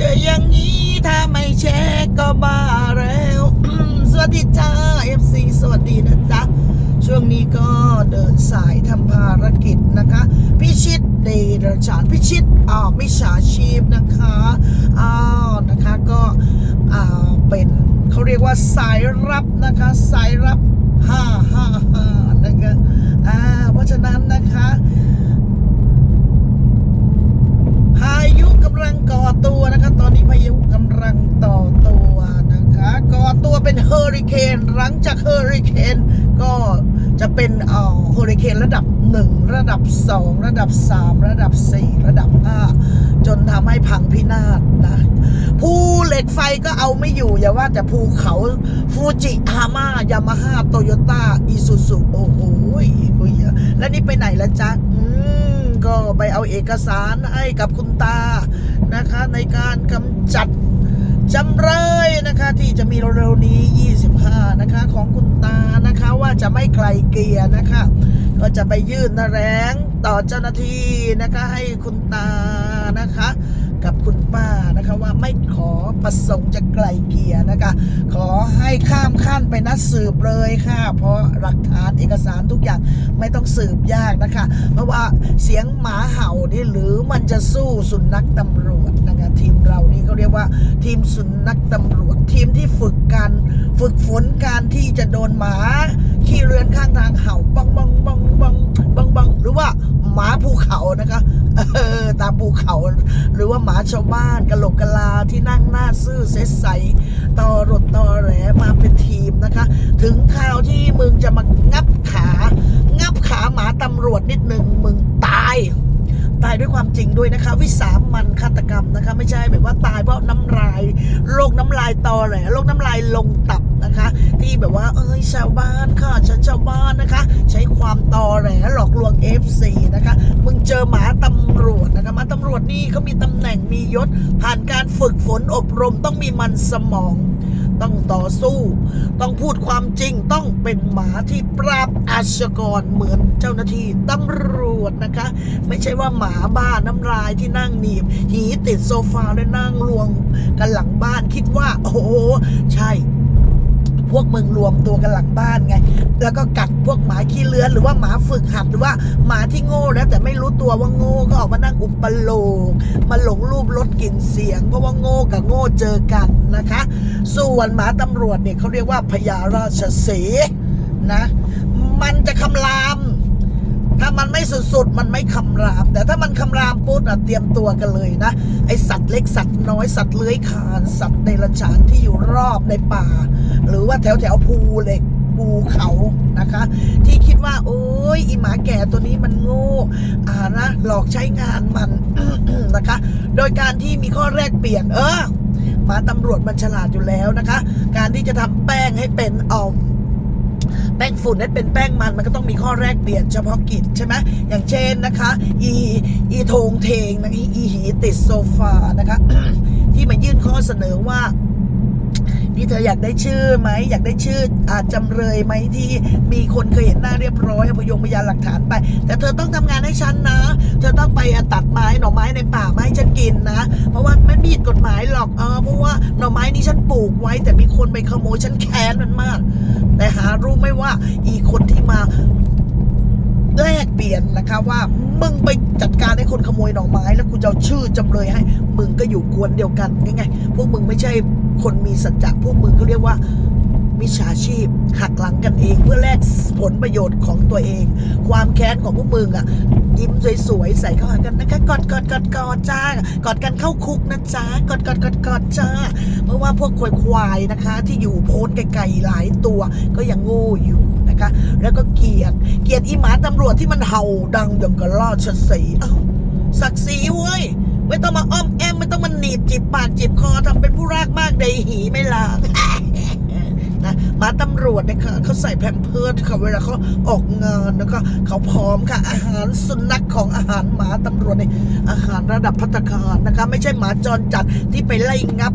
จออย่างนี้ถ้าไม่แชร์ก็บ้าแล้ว สวัสดีจ้า FC สวัสดีนะจ๊ะ ช่วงนี้ก็เดินสายทำภารกิจนะคะ พิชิตเดรฉานพิชิตอ่ามิจฉาชีพนะคะอ้าวนะคะก็อ่าเป็นเขาเรียกว่าสายรับนะคะ สายรับ555นะคะอ่าเพราะฉะนั้นนะคะ พายุกำลังก่อตัวนะคะตอนนี้พายุกำลังต่อตัวนะคะก่อตัวเป็นเฮอริเคนหลังจากเฮอริเคนก็จะเป็นเอ่อเฮอริเคนระดับ 1 ระดับ 2 ระดับ 3 ระดับ 4 ระดับ 5 จนทำให้พังพินาศนะภูเหล็กไฟก็เอาไม่อยู่ อย่าว่าแต่ภูเขาฟูจิฮาม่ายามาฮ่าโตโยต้าอิซูซุโอ้โหคุยแล้วนี่ไปไหนละจ๊ะ ก็ไปเอาเอกสารให้กับคุณตานะคะ ในการกำจัดจำเลยนะคะ ที่จะมีเร็วๆนี้ 25 นะคะ ของคุณตานะคะว่าจะไม่ไกลเกลี่ยนะคะ ก็จะไปยื่นแถลงต่อเจ้าหน้าที่นะคะให้คุณตานะคะ กับคุณป้านะคะว่าไม่ขอ ประสงค์จะไกลเกลี่ยนะคะ ขอให้ข้ามขั้นไปนัดสืบเลยค่ะ เพราะหลักฐานเอกสารทุกอย่างไม่ต้องสืบยากนะคะ เพราะว่าเสียงหมาเห่านี่หรือมันจะสู้สุนัขตำรวจนะคะ ทีมเรานี่เขาเรียกว่าทีมสุนัขตำรวจทีมที่ฝึกการฝึกฝนการที่จะโดนหมาขี่เรือนข้างทางเห่าบังบังบังบังบังบังหรือว่าหมาภูเขานะคะเออตามภูเขา หรือว่าหมาชาวบ้านกะโหลกกะลาที่นั่งหน้าซื่อเซสใสตอรดตอแหลมาเป็นทีมนะคะ ถึงข่าวที่มึงจะมางับขา งับขาหมาตำรวจนิดหนึ่งมึงตาย ตายด้วยความจริงด้วยนะคะ วิสามันฆาตกรรมนะคะ ไม่ใช่แบบว่าตายเพราะน้ำลายโรคน้ำลายตอแหลโรคน้ำลายลงตับนะคะ ที่แบบว่า เอ้ยชาวบ้านค่ะฉันชาวบ้านนะคะ ใช้ความตอแหลหลอกลวง FC นะคะมึงเจอหมาตำรวจนะคะหมาตำรวจนี่เขามีตำแหน่งมียศ ผ่านการฝึกฝนอบรมต้องมีมันสมอง ต้องต่อสู้ ต้องพูดความจริงต้องเป็นหมาที่ปราบอาชญากรเหมือนเจ้าหน้าที่ตำรวจนะคะ ไม่ใช่ว่าหมาบ้าน้ำลายที่นั่งหนีบ หีติดโซฟาแล้วนั่งลวงกันหลังบ้านคิดว่า โอ้ใช่ พวกมึงรวมตัวกันหลังบ้านไง แล้วก็กัดพวกหมาขี้เลื้อนหรือว่าหมาฝึกหัดหรือว่าหมาที่โง่แล้วแต่ไม่รู้ตัวว่าโง่ก็ออกมานั่งอุปโลงมาหลงรูปรถกลิ่นเสียง เพราะว่าโง่กับโง่เจอกันนะคะ ส่วนหมาตำรวจเนี่ยเขาเรียกว่าพญาราชสีนะ มันจะคำราม ถ้ามันไม่สุดๆ มันไม่คำราม แต่ถ้ามันคำรามปุ๊บอะเตรียมตัวกันเลยนะ ไอสัตว์เล็กสัตว์น้อยสัตว์เลื้อยคลานสัตว์ในรัฉานที่อยู่รอบในป่า หรือว่าแถวแถวภูเหล็กภูเขานะคะ ที่คิดว่า โอ้ยอีหมาแก่ตัวนี้มันโง่อ่านะหลอกใช้งานมันนะคะ โดยการที่มีข้อแรกเปลี่ยน เออหมาตำรวจมันฉลาดอยู่แล้วนะคะ การที่จะทำแป้งให้เป็นออม แป้งฝุ่นให้เป็นแป้งมันมันก็ต้องมีข้อแรกเปลี่ยนเฉพาะกิจใช่ไหมอย่างเช่นนะคะ อีอีโทงเทงนะอีอีหีติดโซฟานะคะ ที่มายื่นข้อเสนอว่า นี่เธออยากได้ชื่อไหมอยากได้ชื่ออาจำเลยไหมที่มีคนเคยเห็นหน้าเรียบร้อยพยงพยานหลักฐานไป แต่เธอต้องทำงานให้ฉันนะ เธอต้องไปตัดไม้หน่อไม้ในป่ามาให้ฉันกินนะ เพราะว่าไม่ผิดกฎหมายหรอกเออเพราะว่าหน่อไม้นี้ฉันปลูกไว้ แต่มีคนไปขโมยฉันแค้นมันมาก แต่หารู้ไหมว่าอีคนที่มาแลกเปลี่ยนนะคะว่ามึงไปจัดการให้คนขโมยหน่อไม้ แล้วกูจะเอาชื่อจำเลยให้ มึงก็อยู่กวนเดียวกันไงพวกมึงไม่ใช่ คนมีสัจจะพวกมึงเขาเรียกว่ามิจฉาชีพหักหลังกันเองเพื่อแลกผลประโยชน์ของตัวเอง ความแค้นของพวกมึงอะ ยิ้มสวยๆใส่เข้าหากันนะคะกอดกอดกอดกอดจ้ากอดกันเข้าคุกนะจ้ากอดกอดกอดกอดจ้า เพราะว่าพวกควายควายนะคะ ที่อยู่โพ้นไกลๆหลายตัวก็ยังโง่อยู่นะคะ แล้วก็เกลียดเกลียดอีหมาตำรวจที่มันเห่าดังอย่างกระราชสีเอ้าศักดิ์ศรีเว้ย ไม่ต้องมาอ้อมแอมไม่ต้องมาหนีบจีบปากจีบคอทำเป็นผู้รากมากใดหีไม่ลานะหมาตำรวจเนี่ยค่ะเขาใส่แพมเพิร์ดค่ะเวลาเขาออกงานแล้วก็เขาพร้อมค่ะ อาหารสุนัขของอาหารหมาตำรวจเนี่ยอาหารระดับพัตตาคารนะคะ ไม่ใช่หมาจรจัดที่ไปไล่งับ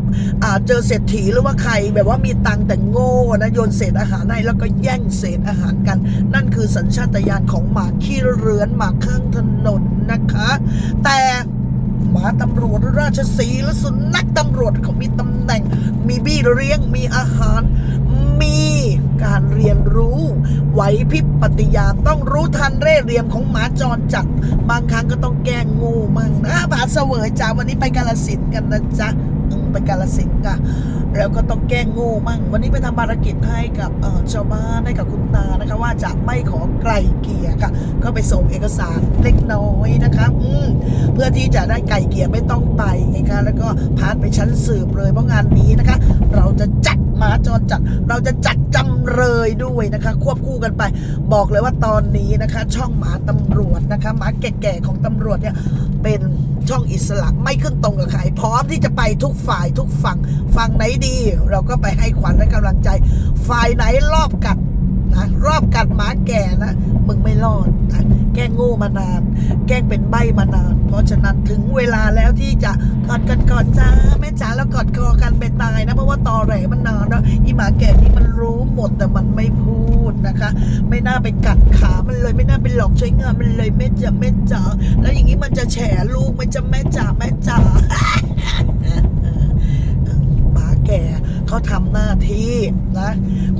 เจอเศรษฐีหรือว่าใครแบบว่ามีตังแต่โง่นะโยนเศษอาหารให้แล้วก็แย่งเศษอาหารกัน นั่นคือสัญชาตญาณของหมาขี้เรือนหมาข้างถนนนะคะ แต่าตำรวจราชสีและสุนัขตำรวจเขามีตำแหน่ง มีบี้เลี้ยงมีอาหาร มีการเรียนรู้ไหวพริบปฏิญาต้องรู้ทันเร่เหรียมของหมาจรจัด บางครั้งก็ต้องแกล้งงูมั่งนะผาเสวยจ้าวันนี้ไปกาลสินกันนะจ๊ะ ไปกาลสินธุ์กันแล้วก็ต้องแก้งงูมั่ง วันนี้ไปทำภารกิจให้กับชาวบ้านให้กับคุณตานะคะ ว่าจะไม่ขอไกลเกลี่ยค่ะ ก็ไปส่งเอกสารเล็กน้อยนะคะอืเพื่อที่จะได้ไกลเกลี่ยไม่ต้องไปไงคะแล้วก็พาไปชั้นสืบเลยเพราะงานนี้นะคะ เราจะาจรจัด เราจะจัดจำเลยด้วยนะคะ ควบคู่กันไป บอกเลยว่าตอนนี้นะคะ ช่องหมาตำรวจนะคะหมาแก่ๆของตำรวจเนี่ยเป็นช่องอิสระไม่ขึ้นตรงกับใครพร้อมที่จะไปทุกฝ่ายทุกฝั่งฝั่งไหนดี เราก็ไปให้ขวัญและกำลังใจ ฝ่ายไหนรอบกัดนะรอบกัดหมาแก่นะมึงไม่รอด แกล้งโง่มานาน แกล้งเป็นใบมานาน เพราะฉะนั้นถึงเวลาแล้วที่จะกอดกันก่อนจ้าแม่จ๋าแล้วกอดคอกันไปตายนะเพราะว่าตอแหลมันนานแล้วอีหมาแก่นี่มันรู้หมดแต่มันไม่พูดนะคะ ไม่น่าไปกัดขามันเลย ไม่น่าไปหลอกใช้งานมันเลยแม่จ๋าแม่จ๋าแล้วอย่างนี้มันจะแฉลูกมันจะแม่จ๋าแม่จ๋าหมาแก่ เขาทำหน้าที่นะ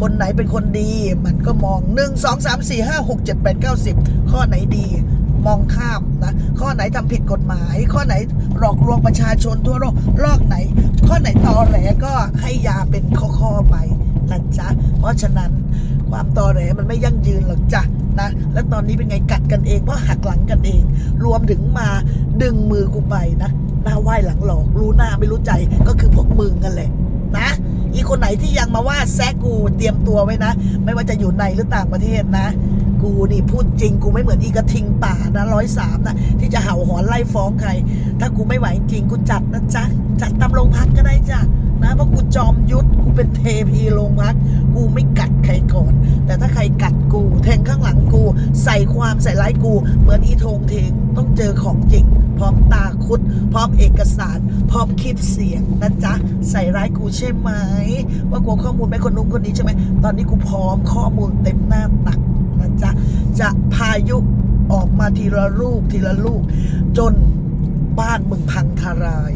คนไหนเป็นคนดีมันก็มอง 1 2 3 4 5 6 7 8 9 10 ข้อไหนดีมองข้ามนะ ข้อไหนทำผิดกฎหมาย ข้อไหนหลอกลวงประชาชนทั่วโลกลอกไหน ข้อไหนตอแหลก็ให้ยาเป็นข้อๆไปนะจ๊ะ เพราะฉะนั้นความตอแหลมันไม่ยั่งยืนหรอกจ้ะนะ และตอนนี้เป็นไงกัดกันเองเพราะหักหลังกันเอง รวมถึงมาดึงมือกูไปนะหน้าไหว้หลังหลอกรู้หน้าไม่รู้ใจก็คือพวกมึงกันแหละ คนไหนที่ยังมาว่าแซกกูเตรียมตัวไว้นะ ไม่ว่าจะอยู่ในหรือต่างประเทศนะ กูนี่พูดจริง กูไม่เหมือนอีกระทิงป่านะร้อยสามนะที่จะเห่าหอนไล่ฟ้องใคร ถ้ากูไม่ไหวจริงกูจัดนะจ๊ะ จัดตามโรงพักก็ได้จ้ะนะเพราะกูจอมยุทธกูเป็นเทพีโรงพัก กูไม่กัดใครก่อน แต่ถ้าใครกัด ใส่ความใส่ร้ายกู เหมือนอีทงเทงต้องเจอของจริง พร้อมตาคุด พร้อมเอกสาร พร้อมคลิปเสียงนะจ๊ะ ใส่ร้ายกูใช่ไหม ว่ากลัวข้อมูลไม่คนนู้นคนนี้ใช่ไหม ตอนนี้กูพร้อมข้อมูลเต็มหน้าตักนะจ๊ะ จะพายุออกมาทีละลูกทีละลูก จนบ้านมึงพังทลาย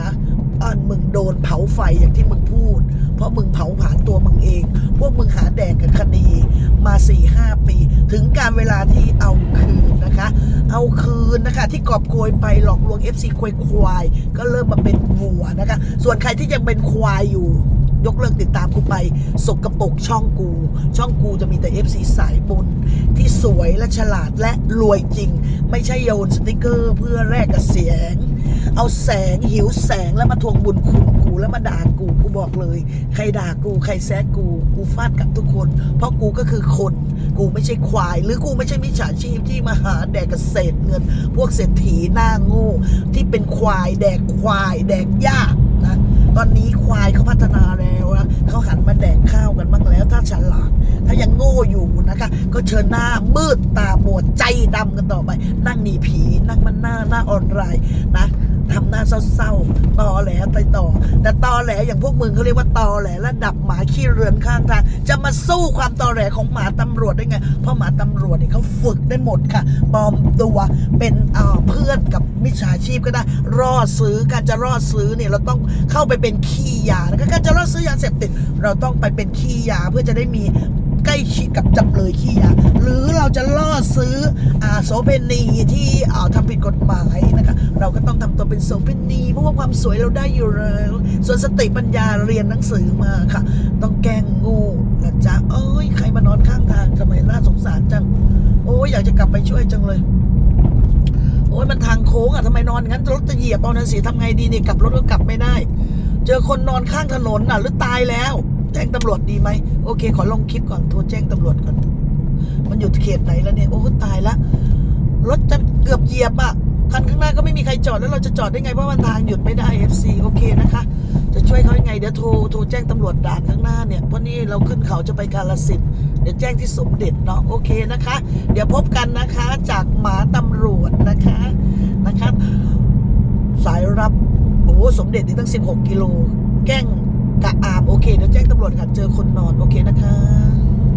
นะบ้านมึงโดนเผาไฟอย่างที่มึงพูด เพราะมึงเผาผลาญตัวมึงเอง พวกมึงหาแดกกับคดีมา4ี่ห้าปี ถึงการเวลาที่เอาคืนนะคะ เอาคืนนะคะ ที่กอบโกยไปหลอกลวง FC ควายควายก็เริ่มมาเป็นวัวนะคะ ส่วนใครที่ยังเป็นควายอยู่ยกเลิกติดตามกูไป สกรปรกช่องกู ช่องกูจะมีแต่ FC สายบุญ ที่สวยและฉลาดและรวยจริง ไม่ใช่โยนสติกเกอร์เพื่อแลกกับเสียง เอาแสงหิวแสงแล้วมาทวงบุญคุณกูแล้วมาด่ากูกูบอกเลย ใครด่ากูใครแซะกูกูฟาดกลับทุกคน เพราะกูก็คือคน กูไม่ใช่ควาย หรือกูไม่ใช่มิจฉาชีพที่มาหาแดกเกษตรเงิน พวกเศรษฐีหน้าโง่ที่เป็นควายแดกควาย แดกหญ้านะตอนนี้ควายเขาพัฒนาแล้วนะเขาหันมาแดกข้าวกันบ้างแล้วถ้าฉลาด โง่อยู่นะคะ ก็เชิญหน้ามืดตาบอดใจดำกันต่อไป นั่งหนีผีนั่งมันหน้าหน้าออนไลน์นะทำหน้าเศร้าๆตอแหลไปต่อ แต่ตอแหลอย่างพวกมึงเขาเรียกว่าตอแหลระดับหมาขี้เรือนข้างทาง จะมาสู้ความตอแหลของหมาตำรวจได้ไง เพราะหมาตำรวจเนี่ยเขาฝึกได้หมดค่ะปลอมตัวเป็นเอ่อเพื่อนกับมิจฉาชีพก็ได้ รอดซื้อการจะรอดซื้อเนี่ยเราต้องเข้าไปเป็นขี้ยานะคะการจะรอดซื้อยาเสพติดเราต้องไปเป็นขี้ยาเพื่อจะได้มี ใกล้ชิดกับจำเลยขี้ยาหรือเราจะล่อซื้ออาโสเพณีที่อ่าทำผิดกฎหมายนะคะเราก็ต้องทำตัวเป็นโสเพณีเพราะว่าความสวยเราได้อยู่แล้วส่วนสติปัญญาเรียนหนังสือมาค่ะ ต้องแกล้งงูนะจ๊ะเอ้ยใครมานอนข้างทางทำไมน่าสงสารจัง โอ้ยอยากจะกลับไปช่วยจังเลยโอ้ยมันทางโค้งอะทำไมนอนงั้นรถจะเหยียบเอานะสิทำไงดีเนี่ยกลับรถก็กลับไม่ได้ เจอคนนอนข้างถนนน่ะหรือตายแล้ว จ้งตำรวจดีไหมโอเค ขอลงคลิปก่อนโทรแจ้งตำรวจก่อน มันอยู่เขตไหนแล้วเนี่ยโอ้ตายละรถจะเกือบเหยียบอะคันข้างหน้าก็ไม่มีใครจอดแล้วเราจะจอดได้ไงเพราะมันทางหยุดไม่ได้ FC โอเคนะคะ จะช่วยเขายังไงเดี๋ยวโทรโทรแจ้งตำรวจด่านข้างหน้าเนี่ยเพราะนี่เราขึ้นเขาจะไปกาลสินเดี๋ยวแจ้งที่สมเด็จเนาะโอเคนะคะ เดี๋ยวพบกันนะคะจากหมาตำรวจนะคะนะคะ สายรับโอ้สมเด็จนี่ตั้ง 16 กิโลแกล้ง กะอาบโอเคเดี๋ยวแจ้งตำรวจค่ะเจอคนนอนโอเคนะคะ